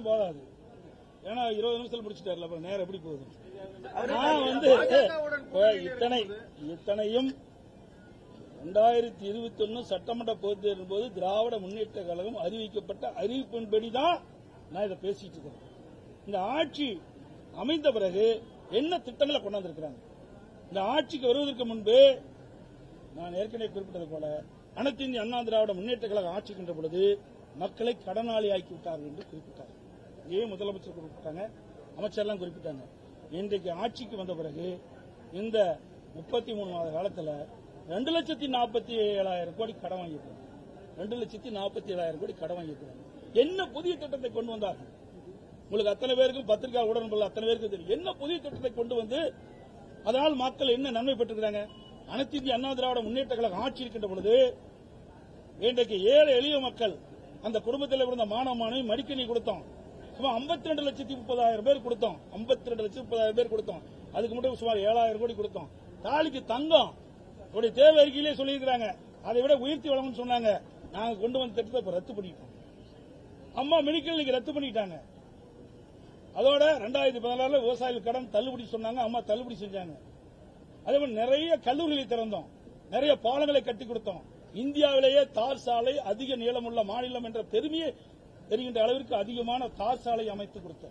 நேரம் போதாது. ஏன்னா இருபது நிமிஷத்துல முடிச்சிட்டாருல அப்புறம் நேரம் எப்படி போகுது? நான் வந்து இத்தனை இத்தனையும் ரெண்டாயிரத்தி இருபத்தி ஒன்னு சட்டமன்ற பொதுத் தேர்தல் போது திராவிட முன்னேற்ற கழகம் அறிவிக்கப்பட்ட அறிவிப்பின்படி தான் நான் இதை பேசிட்டு இருக்கேன் இந்த ஆட்சி அமைந்த பிறகு என்ன திட்டங்களை கொண்டாந்துருக்கிறாங்க? இந்த ஆட்சிக்கு வருவதற்கு முன்பு நான் ஏற்கனவே குறிப்பிட்டது போல அனைத்து இந்திய அண்ணா திராவிட முன்னேற்ற கழகம் ஆட்சிக்கின்ற பொழுது மக்களை கடனாளி ஆக்கி விட்டார்கள் என்று குறிப்பிட்டார் ஏன் முதலமைச்சர் குறிப்பிட்டாங்க அமைச்சர்லாம் குறிப்பிட்டாங்க. இன்றைக்கு ஆட்சிக்கு வந்த பிறகு இந்த முப்பத்தி மூணு மாத காலத்தில் ரெண்டு லட்சத்தி நாற்பத்தி ஏழாயிரம் கோடி கடன் வாங்கியிருக்காங்க ரெண்டு லட்சத்தி நாற்பத்தி ஏழாயிரம் கோடி கடன் வாங்கியிருக்காங்க என்ன புதிய திட்டத்தை கொண்டு வந்தார்கள்? உங்களுக்கு அத்தனை பேருக்கும் பத்திரிகை உடன்படல அத்தனை பேருக்கு தெரியும். என்ன புதிய திட்டத்தை கொண்டு வந்து அதனால் மக்கள் என்ன நன்மை பெற்றிருக்கிறாங்க? அனைத்து இந்திய அண்ணா திராவிட முன்னேற்ற கழகம் ஆட்சி இருக்கின்ற பொழுது இன்றைக்கு ஏழை எளிய மக்கள் அந்த குடும்பத்தில் இருந்த மாணவ மாணவி மடிக்கணி கொடுத்தோம். சுமார் 52 ரெண்டு லட்சத்தி முப்பதாயிரம் பேர் கொடுத்தோம். 52 ரெண்டு லட்சத்தி முப்பதாயிரம் பேர் கொடுத்தோம். அதுக்கு மட்டும் சுமார் ஏழாயிரம் கோடி கொடுத்தோம். தாலிக்கு தங்கம். உடைய தேவை அறிக்கையிலே சொல்லியிருக்கிறாங்க. அதை விட உயர்த்தி வழங்கும்னு சொன்னாங்க. நாங்க கொண்டு வந்த திட்டத்தை இப்ப ரத்து பண்ணிட்டோம். அம்மா மெடிக்கல் இன்னைக்கு ரத்து பண்ணிட்டாங்க. அதோட ரெண்டாயிரத்தி பதினாறுல விவசாயிகள் கடன் தள்ளுபடி சொன்னாங்க. அம்மா தள்ளுபடி செஞ்சாங்க. அதே மாதிரி நிறைய கல்லூரிகளை திறந்தோம். நிறைய பாலங்களை கட்டி கொடுத்தோம். இந்தியாவிலேயே தார் சாலை அதிக நீளமுள்ள மாநிலம் என்ற பெருமையை தெரிகின்ற அளவிற்கு அதிகமான தார் சாலை அமைத்து கொடுத்த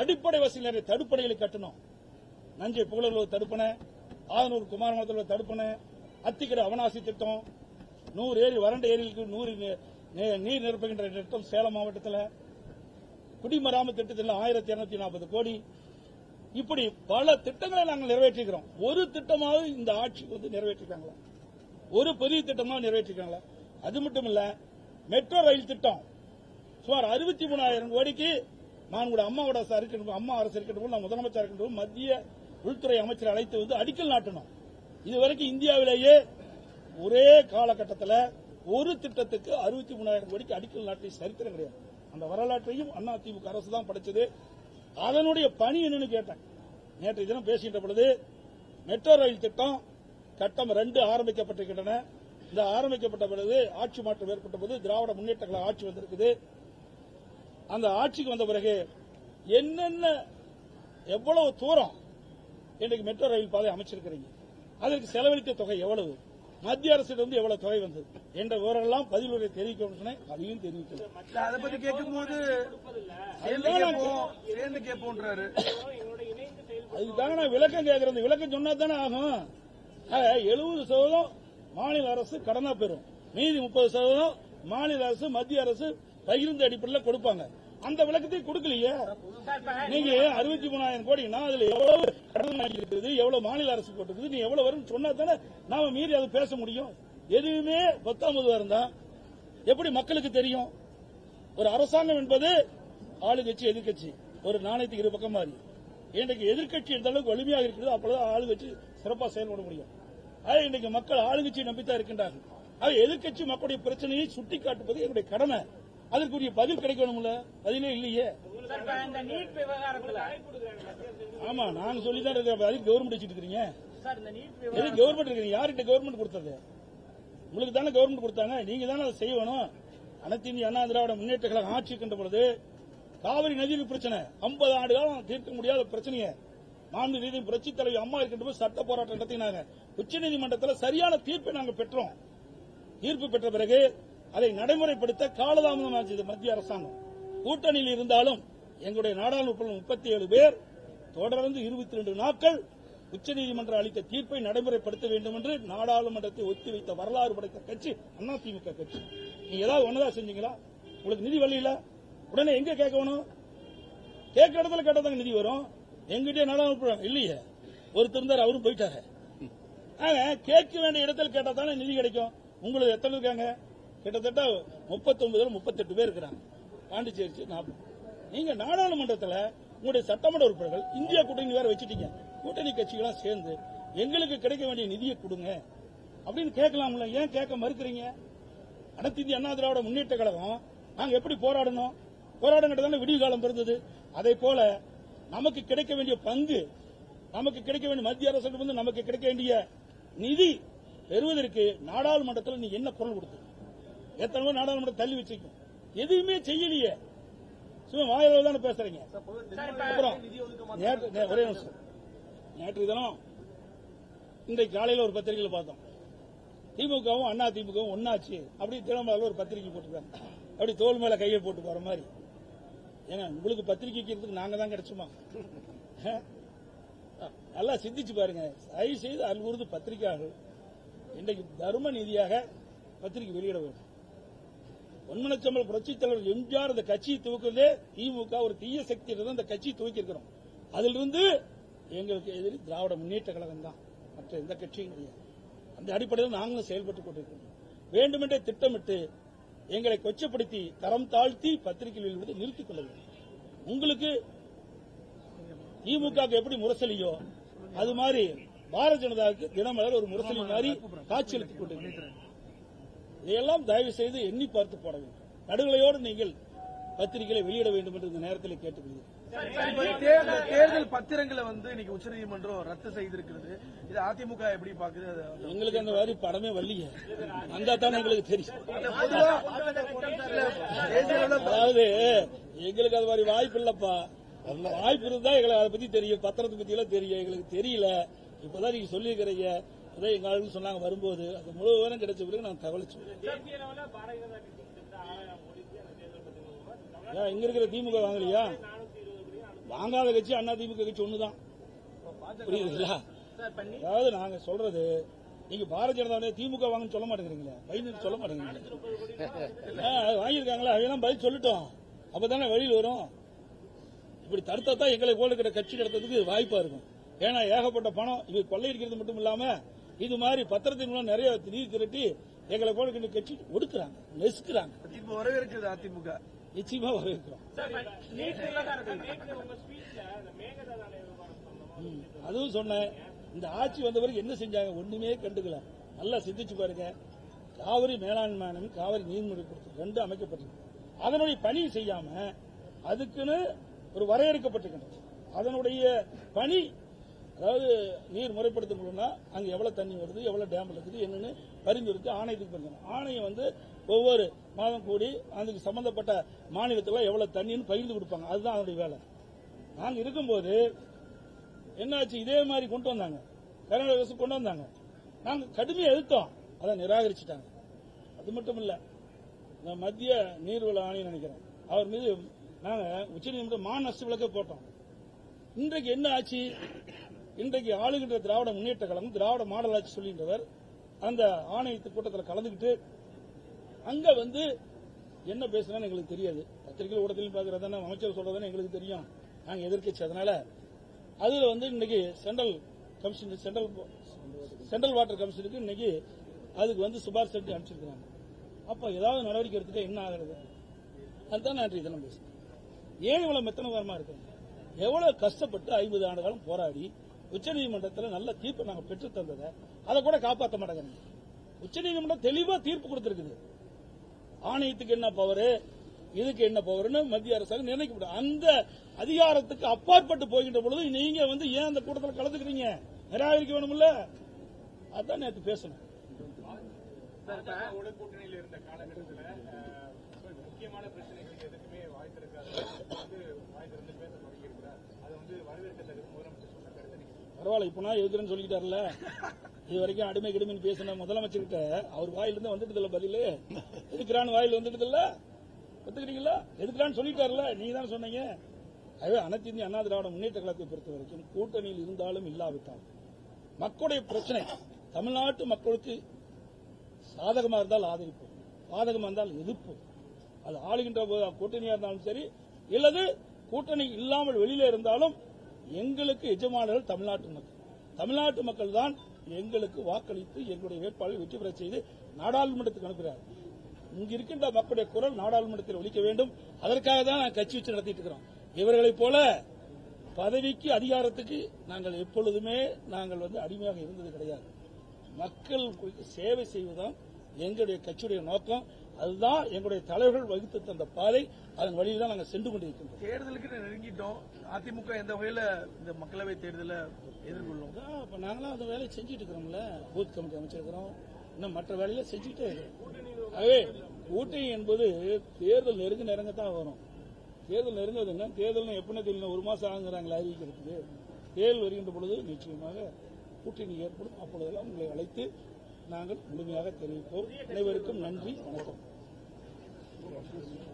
அடிப்படை வசதி நிறைய தடுப்பணைகளை கட்டணும். நஞ்சை புகழூர் தடுப்பணை ஆதனூர் குமாரமத்தில் தடுப்பணை அத்திக்கடை அவனாசி திட்டம் நூறு ஏரி வறண்ட ஏரிகளுக்கு நூறு நீர் நிரப்புகின்ற திட்டம் சேலம் மாவட்டத்தில் குடிமராமத்து திட்டத்தில் ஆயிரத்தி இருநூத்தி நாற்பது கோடி. இப்படி பல திட்டங்களை நாங்கள் நிறைவேற்றிக்கிறோம் ஒரு திட்டமாவது இந்த ஆட்சி வந்து நிறைவேற்றிருக்காங்களா? ஒரு பெரிய திட்டமாக நிறைவேற்றிருக்காங்களா? அது மட்டும் இல்ல மெட்ரோ ரயில் திட்டம். சுமார் அறுபத்தி மூணாயிரம் கோடிக்கு நான் கூட அம்மாவோட அரசு இருக்கட்டும் அம்மா அரசு இருக்கட்டும் நான் முதலமைச்சர் இருக்கட்டும் மத்திய உள்துறை அமைச்சர் அழைத்து வந்து அடிக்கல் நாட்டணும். இதுவரைக்கும் இந்தியாவிலேயே ஒரே காலகட்டத்தில் ஒரு திட்டத்துக்கு அறுபத்தி மூணாயிரம் கோடிக்கு அடிக்கல் நாட்டிய சரித்திரம் கிடையாது. அந்த வரலாற்றையும் அண்ணா திமுக அரசு தான் படைச்சது. அதனுடைய பணி என்னன்னு கேட்டேன். நேற்று தினம் பேசுகின்ற பொழுது மெட்ரோ ரயில் திட்டம் கட்டம் ரெண்டு ஆரம்பிக்கப்பட்டிருக்கின்றன. இந்த ஆரம்பிக்கப்பட்ட பொழுது ஆட்சி மாற்றம் ஏற்பட்ட போது திராவிட முன்னேற்ற கழக ஆட்சி வந்திருக்குது. அந்த ஆட்சிக்கு வந்த பிறகு என்னென்ன எவ்வளவு தூரம் இன்றைக்கு மெட்ரோ ரயில் பாதை அமைச்சிருக்கிறீங்க? அதற்கு செலவழித்த தொகை எவ்வளவு? மத்திய அரசிடம் எவ்வளவு தொகை வந்தது? என்ற விவரங்கள்லாம் பதிலுரை தெரிவிக்கணும்னு சொன்னேன். அதையும் தெரிவிக்கல அதை பத்தி நான் கேட்போம் சேர்ந்து கேட்போன்றாரு. அதுதாங்க நான் விளக்கம் கேட்கறது விளக்கம் சொன்னா தானே ஆகும். எழுபது சதவீதம் மாநில அரசு கடனா பெறும் மீதி முப்பது சதவீதம் மாநில அரசு மத்திய அரசு பகிர்ந்த அடிப்படையில் கொடுப்பாங்க. அந்த விளக்கத்தை கொடுக்கலையே? நீங்க அறுபத்தி மூணாயிரம் கோடினா அதுல எவ்வளவு கடன் வாங்கி இருக்குது எவ்வளவு மாநில அரசு போட்டுருக்குது நீ எவ்வளவு வரும்னு சொன்னா தானே நாம மீறி அதை பேச முடியும். எதுவுமே பத்தாமது இருந்தா எப்படி மக்களுக்கு தெரியும்? ஒரு அரசாங்கம் என்பது ஆளுங்கட்சி எதிர்க்கட்சி ஒரு நாணயத்துக்கு இரு பக்கம் மாதிரி இன்றைக்கு எதிர்க்கட்சி எந்த அளவுக்கு வலிமையாக இருக்கிறதோ அப்பதான் ஆளுங்கட்சி சிறப்பாக செயல்பட முடியும். ஆக இன்றைக்கு மக்கள் ஆளுங்கட்சியை நம்பித்தான் இருக்கின்றார்கள். ஆக எதிர்க்கட்சி மக்களுடைய பிரச்சனையை சுட்டிக்காட்டுவது என்னுடைய கடமை. அதற்குரிய பதில் கிடைக்கணும்ல? பதிலே இல்லையே. ஆமா நான் சொல்லி தான் இருக்கிறேன் அதுக்கு கவர்மெண்ட் வச்சுட்டு எது கவர்மெண்ட் இருக்கிறீங்க? யார்கிட்ட கவர்மெண்ட் கொடுத்தது? உங்களுக்கு தானே கவர்மெண்ட் கொடுத்தாங்க. நீங்க தானே அதை செய்யணும். அனைத்து இந்திய அண்ணா திராவிட முன்னேற்ற கழகம் ஆட்சி இருக்கின்ற பொழுது காவிரி நதிநீர் பிரச்சனை 50 ஆண்டு காலம் தீர்க்க முடியாத பிரச்சனையை மாண்பு நீதி புரட்சி தலைவி அம்மா இருக்கின்ற போது சட்ட போராட்டம் நடத்தினாங்க. உச்சநீதிமன்றத்தில் சரியான தீர்ப்பை நாங்கள் பெற்றோம். தீர்ப்பு பெற்ற பிறகு அதை நடைமுறைப்படுத்த காலதாமதம் ஆச்சு மத்திய அரசாங்கம். கூட்டணியில் இருந்தாலும் எங்களுடைய நாடாளுமன்ற முப்பத்தி ஏழு பேர் தொடர்ந்து இருபத்தி ரெண்டு நாட்கள் உச்சநீதிமன்றம் அளித்த தீர்ப்பை நடைமுறைப்படுத்த வேண்டும் என்று நாடாளுமன்றத்தை ஒத்திவைத்த வரலாறு படைத்த கட்சி அதிமுக கட்சி. நீங்க ஏதாவது ஒன்னதா செஞ்சீங்களா? உங்களுக்கு நிதி வரல உடனே எங்க கேட்கணும் கேட்க இடத்துல கேட்டதாங்க நிதி வரும். எங்கிட்டே நாடாளுமன்றம் இல்லையே. ஒருத்தர் இருந்தார் அவரும் போயிட்டாரு. கேட்க வேண்டிய இடத்துல கேட்டா தானே நிதி கிடைக்கும். உங்களுக்கு எத்தனை இருக்காங்க? கிட்டத்தட்ட முப்பத்தொன்பதுல முப்பத்தெட்டு பேர் இருக்கிறாங்க. பாண்டிச்சேரி நாற்பது நீங்க நாடாளுமன்றத்தில் உங்களுடைய சட்டமன்ற உறுப்பினர்கள் இந்தியா கூட்டணி வேற வச்சுட்டீங்க. கூட்டணி கட்சிகளாம் சேர்ந்து எங்களுக்கு கிடைக்க வேண்டிய நிதியை கொடுங்க. அப்படின்னு கேட்கலாம்ல. ஏன் கேட்க மறுக்கிறீங்க? அனைத்து இந்திய அண்ணா திராவிட முன்னேற்ற கழகம் நாங்க எப்படி போராடணும்? போராடுங்கிட்ட தானே விடிவு காலம் பிறந்தது. அதே போல நமக்கு கிடைக்க வேண்டிய பங்கு நமக்கு கிடைக்க வேண்டிய மத்திய அரசு வந்து நமக்கு கிடைக்க வேண்டிய நிதி பெறுவதற்கு நாடாளுமன்றத்தில் நீ என்ன குரல் கொடுத்து? எத்தனை நாடாளுமன்றம் தள்ளி வச்சிருக்கும். எதுவுமே செய்யலையே. சும்மா வாயில தானே பேசுறீங்க. அப்புறம் ஒரே நிமிஷம். நேற்று தினம் இன்றைக்கு காலையில ஒரு பத்திரிகையில் பார்த்தோம். திமுகவும் அண்ணா திமுகவும் ஒன்னாச்சு அப்படி தினமலர்ல ஒரு பத்திரிகை போட்டுருக்காங்க. அப்படி தோல் மேல கையை போட்டு போற மாதிரி. ஏங்க உங்களுக்கு பத்திரிகை வைக்கிறதுக்கு நாங்க தான் கிடைச்சுமா? நல்லா சிந்திச்சு பாருங்க. தயவு செய்து அன்புறுது பத்திரிகையாளர்கள் இன்றைக்கு தர்ம நீதியாக பத்திரிகை வெளியிட வேண்டும். பொன்மனச்சம்பல் புரட்சித் தலைவர் எம்ஜிஆர் அந்த கட்சியை துவக்கிறதே திமுக ஒரு தீய சக்தி தான் அந்த கட்சியை துவக்கி இருக்கிறோம் அதிலிருந்து எங்களுக்கு எதிரி திராவிட முன்னேற்ற கழகம் தான். மற்ற எந்த கட்சியும் கிடையாது. அந்த அடிப்படையில் நாங்களும் செயல்பட்டுக் கொண்டிருக்கிறோம். வேண்டுமென்றே திட்டமிட்டு எங்களை கொச்சப்படுத்தி தரம் தாழ்த்தி பத்திரிகையில் வெளியிடுவதை நிறுத்திக் கொள்ள வேண்டும். உங்களுக்கு திமுக எப்படி முரசலியோ அது மாதிரி பாரதிய ஜனதாவுக்கு தினமலர் ஒரு முரசலி மாதிரி காட்சியளித்துக் கொண்டிருக்கிறது இதையெல்லாம் தயவு செய்து எண்ணி பார்த்து போட வேண்டும். நடுநிலையோடு நீங்கள் பத்திரிகைகளை வெளியிட வேண்டும் என்று இந்த நேரத்தில் கேட்டுக்கொள்கிறேன். தேர்தல் பத்திரங்களை வந்து இன்னைக்கு உச்சநீதிமன்றம் ரத்து செய்திருக்கிறது. இது அதிமுக எப்படி பாக்குது எங்களுக்கு அந்த மாதிரி படமே வரலையே. வந்தா தானே எங்களுக்கு தெரியும். அதாவது எங்களுக்கு அது மாதிரி வாய்ப்பு இல்லப்பா. அந்த வாய்ப்பு இருந்தா எங்களுக்கு அதை பத்தி தெரியும். பத்திரத்தை பத்தி எல்லாம் தெரியும். எங்களுக்கு தெரியல. இப்பதான் நீங்க சொல்லியிருக்கிறீங்க. அதே எங்க ஆளுங்க சொன்னாங்க வரும்போது அது முழு விவரம் கிடைச்ச பிறகு நான் தகவலை ஏன் இங்க இருக்கிற திமுக வாங்கலையா? வாங்காத கட்சி அண்ணா திமுக கட்சி ஒண்ணுதான். புரியுதுங்களா? அதாவது நாங்க சொல்றது நீங்க பாரதிய ஜனதா திமுக வாங்கன்னு சொல்ல மாட்டேங்கிறீங்களே பயந்து சொல்ல மாட்டேங்கிறீங்களே. அது வாங்கியிருக்காங்களா? அதெல்லாம் பதில் சொல்லிட்டோம். அப்பதானே வழியில் வரும். இப்படி தடுத்தா தான் எங்களை போல இருக்கிற கட்சி நடத்துறதுக்கு வாய்ப்பா இருக்கும். ஏன்னா ஏகப்பட்ட பணம் இது கொள்ளையடிக்கிறது மட்டும் இல்லாம இது மாதிரி பத்திரத்தின் மூலம் நிறைய நிதி திரட்டி எங்களை போல கட்சி ஒடுக்குறாங்க நெசுக்குறாங்க. இப்ப வரவேற்கிறது அதிமுக. நிச்சயமா வரவேற்கிறோம். அதுவும் சொன்னேன். இந்த ஆட்சி வந்த பிறகு என்ன செஞ்சாங்க? ஒண்ணுமே கண்டுக்கல. நல்லா சிந்திச்சு பாருங்க. காவிரி மேலாண்மை காவிரி நீர்முறை கொடுத்து ரெண்டு அமைக்கப்பட்டிருக்கு. அதனுடைய பணி செய்யாம அதுக்குன்னு ஒரு வரையறுக்கப்பட்டிருக்கின்றது அதனுடைய பணி அதாவது நீர் முறைப்படுத்தணும்னா அங்க எவ்வளவு தண்ணி வருது எவ்வளவு டேம் இருக்குது என்னன்னு பரிந்துரைத்து ஆணையத்துக்கு பண்ணணும் ஆணையம் வந்து ஒவ்வொரு மாதம் கூடி அதுக்கு சம்பந்தப்பட்ட மாநிலத்தில் எவ்வளவு தண்ணின்னு பகிர்ந்து கொடுப்பாங்க. அதுதான் அதனுடைய வேலை. நாங்க இருக்கும்போது என்னாச்சு? இதே மாதிரி கொண்டு வந்தாங்க. கர்நாடக அரசு கொண்டு வந்தாங்க. நாங்க கடுமையாக எதிர்த்தோம். அதை நிராகரிச்சிட்டாங்க. அது மட்டும் இல்ல நான் மத்திய நீர்வள ஆணையம் நினைக்கிறேன். அவர் மீது நாங்க உச்சநீதிமன்ற மா நஷ்ட விளக்க போட்டோம். இன்றைக்கு என்ன ஆச்சு? இன்றைக்கு ஆளுகின்ற திராவிட முன்னேற்ற கழகம் திராவிட மாடலாட்சி சொல்லுகின்றவர் அந்த ஆணையத்து கூட்டத்தில் கலந்துக்கிட்டு அங்க வந்து என்ன பேசுறான்னு எங்களுக்கு தெரியாது. பத்திரிகை ஊடகத்திலும் பாக்குறது அமைச்சர் சொல்றதுன்னு எங்களுக்கு தெரியும். நாங்க எதிர்கட்சி அதனால. அதுல வந்து இன்னைக்கு central commission central central water கமிஷனுக்கு இன்னைக்கு அதுக்கு வந்து சுபாஷ் செட்டி அனுப்பிச்சிருக்காங்க அப்ப ஏதாவது நடவடிக்கை எடுத்துட்டா என்ன ஆகிறது? அதுதான் நான் இன்றைய தினம் பேசுறேன். ஏன் இவ்வளவு மெத்தனகரமா இருக்கு? எவ்வளவு கஷ்டப்பட்டு ஐம்பது ஆண்டு காலம் போராடி உச்சநீதிமன்றத்தில் நல்ல தீர்ப்பு நாங்கள் பெற்று தந்ததை அதை கூட காப்பாற்ற மாட்டேங்கிறாங்க. உச்சநீதிமன்றம் தெளிவா தீர்ப்பு கொடுத்திருக்குது. ஆணையத்துக்கு என்ன பவர் இதுக்கு என்ன பவர்னு மத்திய அரசாங்கம் நிர்ணயிக்கப்படும் அந்த அதிகாரத்துக்கு அப்பாற்பட்டு போகின்ற பொழுது நீங்க வந்து ஏன் அந்த கூட்டத்தில் கலந்துக்கிறீங்க? நிராகரிக்க வேணும்ல? அதான் நேற்று பேசணும். கூட்டணியில் இருந்த காலகட்டத்தில் முக்கியமான பிரச்சனைகளுக்கு எதுக்குமே வாய்ப்பு இருக்காது. வந்து வாய் அது வந்து முதலமைச்சர். பரவாயில்ல இப்பனா நான் எதுக்குறேன்னு சொல்லிட்டாருல இது வரைக்கும் அடிமை கிடுமைன்னு பேசின முதலமைச்சர்கிட்ட அவர் வாயிலிருந்து வந்துட்டு இல்ல பதிலு. எதுக்குறான்னு வாயில் வந்துட்டு இல்ல ஒத்துக்கிறீங்களா? எதுக்குறான்னு சொல்லிட்டாருல? நீங்க தான் சொன்னீங்க. அதுவே அனைத்து இந்திய அண்ணா திராவிட முன்னேற்ற கழகத்தை பொறுத்த வரைக்கும் கூட்டணியில் இருந்தாலும் இல்லாவிட்டாலும் மக்களுடைய பிரச்சனை தமிழ்நாட்டு மக்களுக்கு சாதகமா இருந்தால் ஆதரிப்போம் பாதகமா இருந்தால் எதிர்ப்போம் அது ஆளுகின்ற கூட்டணியா இருந்தாலும் சரி இல்லது கூட்டணி இல்லாமல் வெளியில இருந்தாலும் எங்களுக்கு எஜமானர்கள் தமிழ்நாட்டு மக்கள். தமிழ்நாட்டு மக்கள் தான் எங்களுக்கு வாக்களித்து எங்களுடைய வேட்பாளரை வெற்றி பெற செய்து நாடாளுமன்றத்துக்கு அனுப்புகிறார். இங்கு இருக்கின்ற மக்களுடைய குரல் நாடாளுமன்றத்தில் ஒழிக்க வேண்டும். அதற்காக தான் நான் கட்சி வச்சு நடத்திட்டு இருக்கிறோம். இவர்களைப் போல பதவிக்கு அதிகாரத்துக்கு நாங்கள் எப்பொழுதுமே நாங்கள் வந்து அடிமையாக இருந்தது கிடையாது. மக்கள் சேவை செய்வதுதான் எங்களுடைய கட்சியுடைய நோக்கம். அதுதான் எங்களுடைய தலைவர்கள் வகுத்து தந்த பாதை. அதன் வழியில் தான் நாங்கள் சென்று கொண்டிருக்கின்றோம். தேர்தலுக்கு நெருங்கிட்டோம் அதிமுக எந்த வகையில இந்த மக்களவை தேர்தலை எதிர்கொள்ளும்? இப்ப நாங்களாம் அந்த வேலையை செஞ்சுட்டு இருக்கிறோம்ல. பூத் கமிட்டி அமைச்சிருக்கிறோம். இன்னும் மற்ற வேலையில செஞ்சுட்டே இருக்கிறோம் ஆகவே கூட்டணி என்பது தேர்தல் நெருங்க நெருங்க தான் வரும். தேர்தல் நெருங்குவது என்ன? தேர்தல் எப்படின்னு தெரியல? ஒரு மாசம் ஆகுங்கிறாங்களா அறிவிக்கிறதுக்கு. தேர்தல் வருகின்ற பொழுது நிச்சயமாக கூட்டணி ஏற்படும். அப்பொழுதெல்லாம் உங்களை அழைத்து நாங்கள் முழுமையாக தெரிவிப்போம். அனைவருக்கும் நன்றி வணக்கம். Thank you.